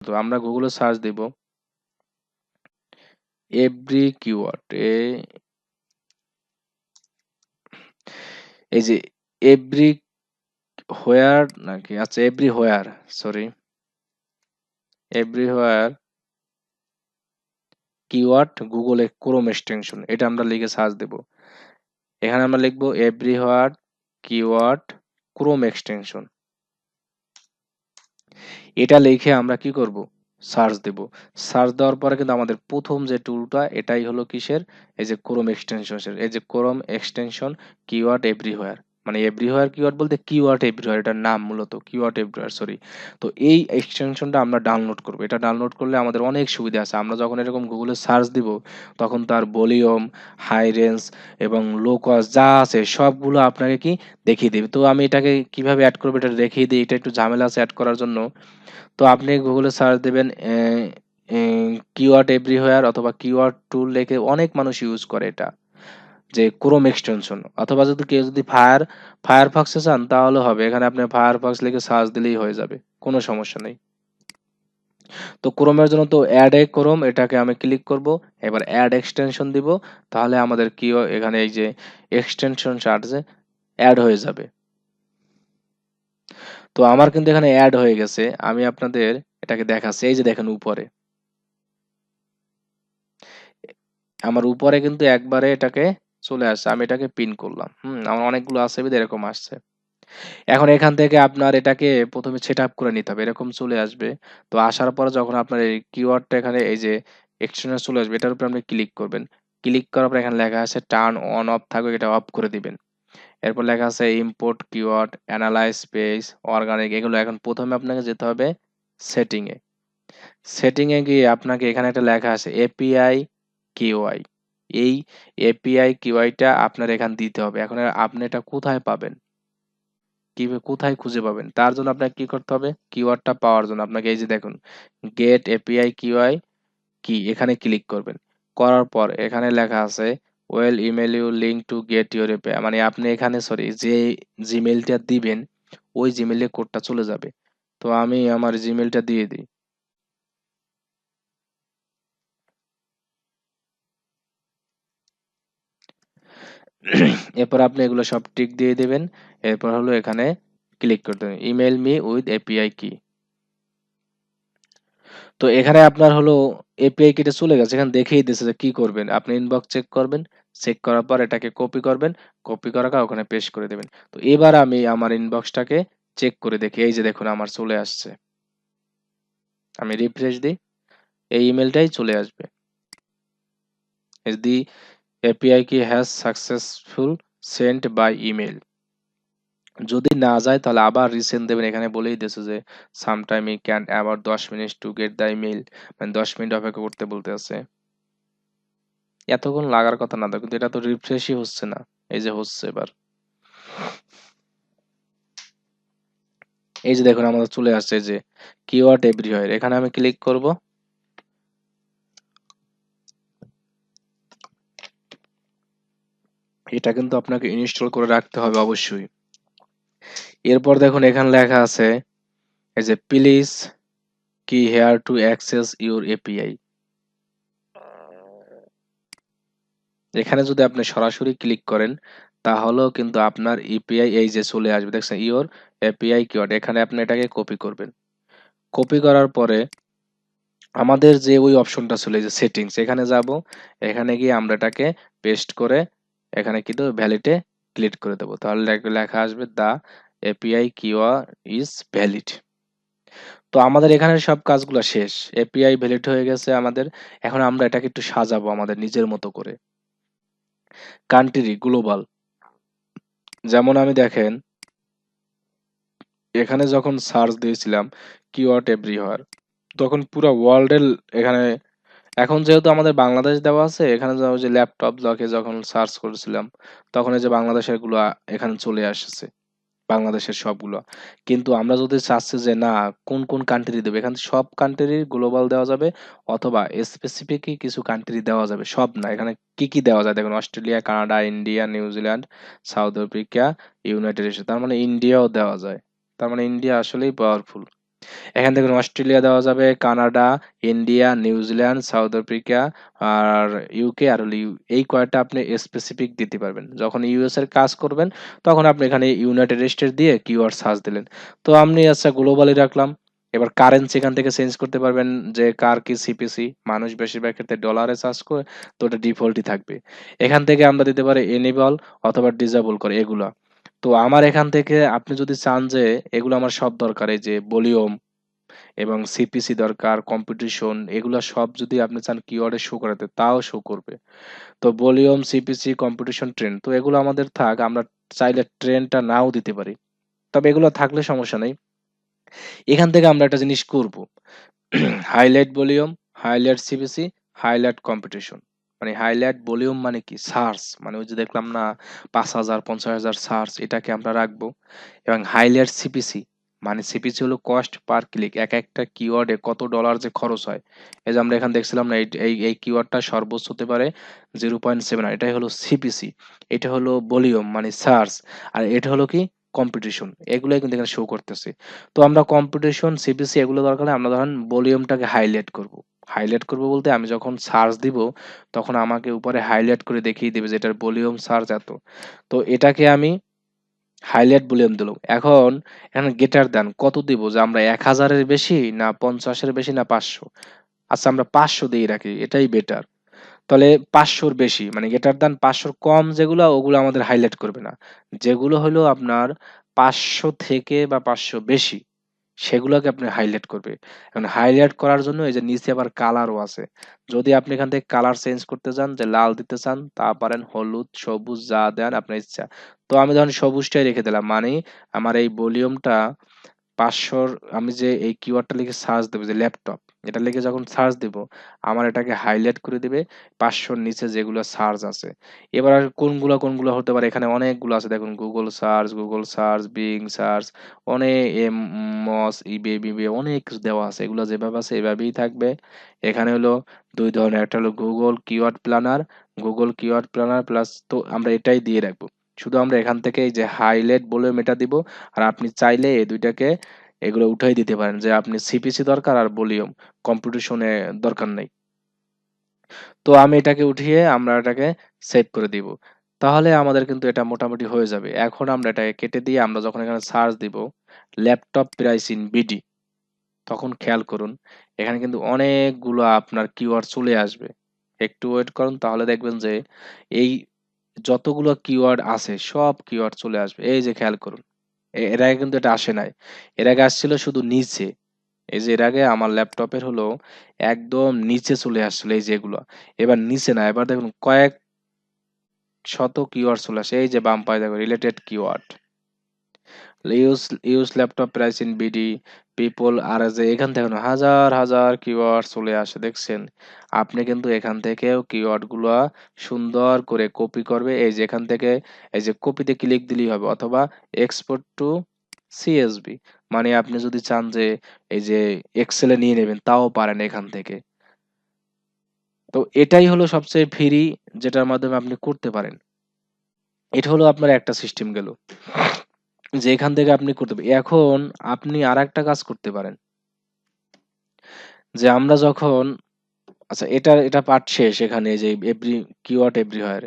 তো আমরা গুগলে সার্চ দিব। এভরি কিওয়ার্ড এ এই যে এভরি হোয়ার নাকি? আচ্ছা everywhere sorry everywhere keyword গুগলে ক্রোম এক্সটেনশন এটা আমরা লিখে সার্চ দেব। এখানে আমরা লিখব everywhere keyword Chrome extension এটা লিখে আমরা কি করব? সার্চ দেব। সার্চ দেওয়ার পরে কিন্তু আমাদের প্রথম যে টুলটা এটাই হলো কিসের? এই যে ক্রোম এক্সটেনশন এই যে ক্রোম এক্সটেনশন কিওয়ার্ড এভরিওয়্যার মানে এভরিওয়্যার কিওয়ার্ড বলতে কিওয়ার্ড এভরিওয়্যার এটার নাম মূলত কিওয়ার্ড এভরিওয়্যার সরি তো এই এক্সটেনশনটা আমরা ডাউনলোড করব। এটা ডাউনলোড করলে আমাদের অনেক সুবিধা আছে। আমরা যখন এরকম গুগলে সার্চ দিব, তখন তার ভলিউম হাই রেঞ্জ এবং লো কস্ট যা আছে, সবগুলো আপনাকে কি দেখিয়ে দেবে। তো আমি এটাকে কীভাবে অ্যাড করব, এটা দেখিয়ে দিই। এটা একটু ঝামেলা আছে অ্যাড করার জন্য। তো আপনি গুগলে সার্চ দেবেন কিওয়ার্ড এভরিওয়্যার অথবা কিওয়ার্ড টুল লেখে অনেক মানুষ ইউজ করে এটা। যে ক্রোম এক্সটেনশন অথবা যদি কেউ যদি ফায়ার ফায়ারফক্সে চান, তাহলে হবে। এখানে আপনি ফায়ারফক্স লিখে সার্চ দিলেই হয়ে যাবে। কোনো সমস্যা নেই। তো ক্রোমের জন্য তো অ্যাড এ ক্রোম এটাকে আমি ক্লিক করব। এবার অ্যাড এক্সটেনশন দিব। তাহলে আমাদের কি এখানে এই যে এক্সটেনশন চার্জে অ্যাড হয়ে যাবে। তো আমার কিন্তু এখানে অ্যাড হয়ে গেছে। আমি আপনাদের এটাকে দেখাচ্ছি। এই যে দেখেন উপরে। আমার উপরে কিন্তু একবারে এটাকে চলে আসছে আমি এটাকে পিন করলাম। হুম, আমার অনেকগুলো আছে এরকম আসছে। এখন এখান থেকে আপনার এটাকে প্রথমে সেট আপ করে নিতে হবে, এরকম চলে আসবে। তো আসার পরে যখন আপনার এই কিওয়ার্ডটা এখানে, এই যে এক্সটেনশন চলে আসবে, এটার উপর আপনি ক্লিক করবেন। ক্লিক করার পর এখানে লেখা আছে টার্ন অন অফ থাকবে এটা অফ করে দিবেন। এরপর লেখা আছে import keyword analyse space organic এগুলো এখন প্রথমে আপনাকে যেতে হবে সেটিংয়ে সেটিংয়ে গিয়ে আপনাকে এখানে একটা লেখা আছে এপিআই কিওয়াই এই এপিআই কিওয়াইটা আপনার এখানে দিতে হবে। এখন আপনি এটা কোথায় পাবেন? কীভাবে কোথায় খুঁজে পাবেন? তার জন্য আপনাকে কি করতে হবে? কিওয়ার্ডটা পাওয়ার জন্য। আপনাকে এই যে দেখুন গেট এপিআই কিওয়াই কি? এখানে ক্লিক করবেন। করার পর এখানে লেখা আছে we'll email you link to get your API মানে আপনি এখানে সরি যে জিমেলটা দিবেন, ওই জিমেলে কোডটা চলে যাবে। তো আমি আমার জিমেলটা দিয়ে দিই। এরপর আপনি এগুলো সব টিক দিয়ে দেবেন। এরপর হলো এখানে ক্লিক করতে হবে। ইমেল মি উইথ এপিআই কি তো এখানে আপনার হলো এপিআই কিটা চলে গেছে। এখানে দেখিয়ে দিচ্ছে যে কি করবেন। আপনি ইনবক্স চেক করবেন। চেক করার পর এটাকে কপি করবেন। কপি করার ওখানে পেস্ট করে দেবেন। তো এবার আমি আমার ইনবক্সটাকে চেক করে দেখি। এই যে দেখুন আমার চলে আসছে। আমি রিফ্রেশ দিই। এই ইমেলটাই চলে আসবে। The API key has successful sent by email যদি না যায়, তাহলে আবার রিসেন্ট দেবেন। এখানে বলেই দিয়েছে যে সামটাইম ই ক্যান অ্যাবাউট দশ minute to get the email মানে দশ মিনিট অপেক্ষা করতে বলতে আছে। এতক্ষণ লাগার কথা না, কিন্তু এটা তো রিফ্রেশই হচ্ছে না। এই যে হচ্ছে এবার। এই যে দেখুন, আমাদের চলে আসছে যে কিওয়ার্ড এভরিওয়্যার এখানে আমি ক্লিক করব। এটা কিন্তু আপনাকে ইনস্টল করে রাখতে হবে অবশ্যই। এরপর দেখুন এখানে লেখা আছে, এই যে please key here to access your API এখানে যদি আপনি সরাসরি ক্লিক করেন, তাহলেও কিন্তু আপনার ইপিআই এই যে চলে আসবে, দেখছেন ইওর এপিআই কিওয়ার্ড এখানে আপনি এটাকে কপি করবেন। কপি করার পরে আমাদের যে ওই অপশনটা ছিল যে সেটিংস এখানে যাব। এখানে গিয়ে আমরা এটাকে পেস্ট করে এখানে কিন্তু ভ্যালিডে ক্লিক করে দেবো। তাহলে লেখা আসবে the API key is valid তো আমাদের এখানে সব কাজগুলো শেষ। এপিআই ভ্যালিড হয়ে গেছে আমাদের। এখন আমরা এটাকে একটু সাজাবো আমাদের নিজের মতো করে। কান্ট্রি গ্লোবাল যেমন আমি দেখেন, এখানে যখন সার্চ দিয়েছিলাম কিওয়ার্ড এভরিওয়ার তখন পুরো ওয়ার্ল্ডের এখানে এখন যেহেতু আমাদের বাংলাদেশ দেওয়া আছে, এখানে যে ল্যাপটপ লকে যখন সার্চ করেছিলাম, তখন এই যে বাংলাদেশেরগুলো এখানে চলে আসছে, বাংলাদেশের সবগুলো। কিন্তু আমরা যদি চাচ্ছি যে না, কোন কোন কান্ট্রি দেবে? এখানে সব কান্ট্রি গ্লোবাল দেওয়া যাবে, অথবা স্পেসিফিক কিছু কান্ট্রি দেওয়া যাবে, সব না। এখানে কি কি দেওয়া যায়? দেখুন, Australia, Canada, India New Zealand South Africa, United তার মানে ইন্ডিয়াও দেওয়া যায়। তার মানে ইন্ডিয়া আসলেই পাওয়ারফুল এখান থেকে অস্ট্রেলিয়া দেওয়া যাবে, Canada, India, New Zealand, South Africa আর ইউকে আর এই কয়েকটা আপনি স্পেসিফিক দিতে পারবেন। যখন ইউএস এর কাজ করবেন তখন আপনি এখানে ইউনাইটেড স্টেট দিয়ে কিওয়ার্ড সার্চ দিলেন। তো আমি আচ্ছা গ্লোবালি রাখলাম। এবার কারেন্সি এখান থেকে চেঞ্জ করতে পারবেন যে কার কি সিপিসি মানুষ বেশিরভাগ ক্ষেত্রে ডলারে চার্জ করে তো ওটা ডিফল্টই থাকবে। এখান থেকে আমরা দিতে পারি এনেবল অথবা ডিসেবল করে এগুলা। তো আমার এখান থেকে আপনি যদি চান যে এগুলো আমার সব দরকার এই যে ভলিউম এবং সিপিসি দরকার, কম্পিটিশন এগুলো সব যদি আপনি চান কিওয়ার্ডে শো করাতে তাও শো করবে। তো ভলিউম, সিপিসি, কম্পিটিশন, ট্রেন্ড তো এগুলো আমাদের থাক আমরা চাইলে ট্রেনটা নাও দিতে পারি। তবে এগুলো থাকলে সমস্যা নেই। এখান থেকে আমরা একটা জিনিস করব। Highlight volume, highlight CPC, highlight competition. মানে হাইলাইট ভলিউম মানে কি? সার্চ মানে ওই যে দেখলাম না ৫০০০ ৫০০০০ সার্চ এটাকে আমরা রাখব এবং হাইলাইট সিপিসি মানে সিপিসি হলো কস্ট পার ক্লিক। এক একটা কিওয়ার্ডে কত ডলার যে খরচ হয়। এই যে আমরা এখানে দেখছিলাম না, এই এই কিওয়ার্ডটা সর্বোচ্চ হতে পারে 0.7 এটাই হলো সিপিসি। এটা হলো ভলিউম মানে সার্চ আর এটা হলো কি কম্পিটিশন। এগুলাই কিন্তু এখানে শো করতেছে। তো আমরা কম্পিটিশন, সিপিসি এগুলো দরকার আমরা ধরেন ভলিউমটাকে হাইলাইট করব। হাইলাইট করব বলতে আমি যখন সার্চ দিব তখন আমাকে উপরে হাইলাইট করে দেখিয়ে দিবে যে এটার ভলিউম সার্চ এত। তো এটাকে আমি হাইলাইট ভলিউম দিলাম। এখন এখানে গ্রেটার দ্যান কত দিব যে আমরা ১০০০ এর বেশি না ৫০ এর বেশি না ৫০০? আচ্ছা আমরা ৫০০ দিয়ে রাখি এটাই বেটার। তাহলে পাঁচশোর বেশি মানে গ্রেটার দ্যান ৫০০ র কম যেগুলা ওগুলো আমাদের হাইলাইট করবে না। যেগুলো হলো আপনার ৫০০ থেকে বা ৫০০ বেশি সেগুলোকে আপনি হাইলাইট করবে। এখন হাইলাইট করার জন্য এই যে নিচে আবার কালারও আছে। যদি আপনি এখান থেকে কালার চেঞ্জ করতে চান যে লাল দিতে চান তা পারেন হলুদ, সবুজ যা দেন আপনার ইচ্ছা। তো আমি ধরেন সবুজটাই রেখে দিলাম। মানে আমার এই ভলিউমটা পাঁচশোর আমি যে এই কিওয়ার্ডটা লিখে সার্চ দেবো যে ল্যাপটপ এটা লিখে যখন সার্চ দিব আমার এটাকে হাইলাইট করে দিবে ৫০০ র নিচে যেগুলো সার্চ আছে। এবার আর কোনগুলা, কোনগুলো হতে পারে এখানে অনেকগুলো আছে দেখুন Google search, Google search, Bing search অনেক এম মস, ইবে, বিবে অনেক কিছু দেওয়া আছে। এগুলো যেভাবে আছে এভাবেই থাকবে। এখানে হলো দুই ধরনের একটা হলো Google keyword planner, Google keyword planner plus তো আমরা এটাই দিয়ে রাখব। শুধু আমরা এখান থেকে এই যে হাইলাইট বলে মেটা দিব আর আপনি চাইলে এই ২ টাকে এগুলো উঠাই দিতে পারেন যে আপনি সিপিসি দরকার আর ভলিউম, কম্পিটিশনে দরকার নাই। তো আমি এটাকে উঠিয়ে আমরা এটাকে সেভ করে দিব। তাহলে আমাদের কিন্তু এটা মোটামুটি হয়ে যাবে। এখন আমরা এটাকে কেটে দিয়ে আমরা যখন এখানে সার্চ দিব, ল্যাপটপ প্রাইস ইন বিডি, তখন খেয়াল করুন, এখানে কিন্তু অনেকগুলো আপনার কিওয়ার্ড চলে আসবে। একটু ওয়েট করুন, তাহলে দেখবেন যে এই যতগুলো কিওয়ার্ড আছে, সব কিওয়ার্ড চলে আসবে। এই যে খেয়াল করুন। এর আগে কিন্তু এটা আসে নাই। এর আগে আসছিল শুধু নিচে। এই যে এর আগে আমার ল্যাপটপের হলো একদম নিচে চলে আসছিল এই যেগুলো এবার নিচে না, এবার দেখুন কয়েক শত কিওয়ার্ড চলে আসে। এই যে বাম পায়ে দেখো related keyword. Use use laptop price in BD people আর যে এখান থেকে হাজার হাজার কিওয়ার্ড চলে আসে, দেখছেন। আপনি কিন্তু এখান থেকেও কিওয়ার্ডগুলা সুন্দর করে কপি করবে। এই যে এখান থেকে, এই যে কপিতে ক্লিক দিলেই হবে, অথবা এক্সপোর্ট টু সিএসভি মানে আপনি যদি চান যে, এই যে এক্সেলে নিয়ে নেবেন, তাও পারেন এখান থেকে। তো এটাই হলো সবচেয়ে ফ্রি যেটার মাধ্যমে আপনি করতে পারেন। এটা হলো আপনার একটা সিস্টেম গেল। যে এখান থেকে আপনি করতে পারেন। এখন আপনি আর একটা কাজ করতে পারেন। যে আমরা যখন আচ্ছা এটা এটা পার্ট শেষ এখানে, যে এভরি কিওয়ার্ড এভরি এভরিহোয়ার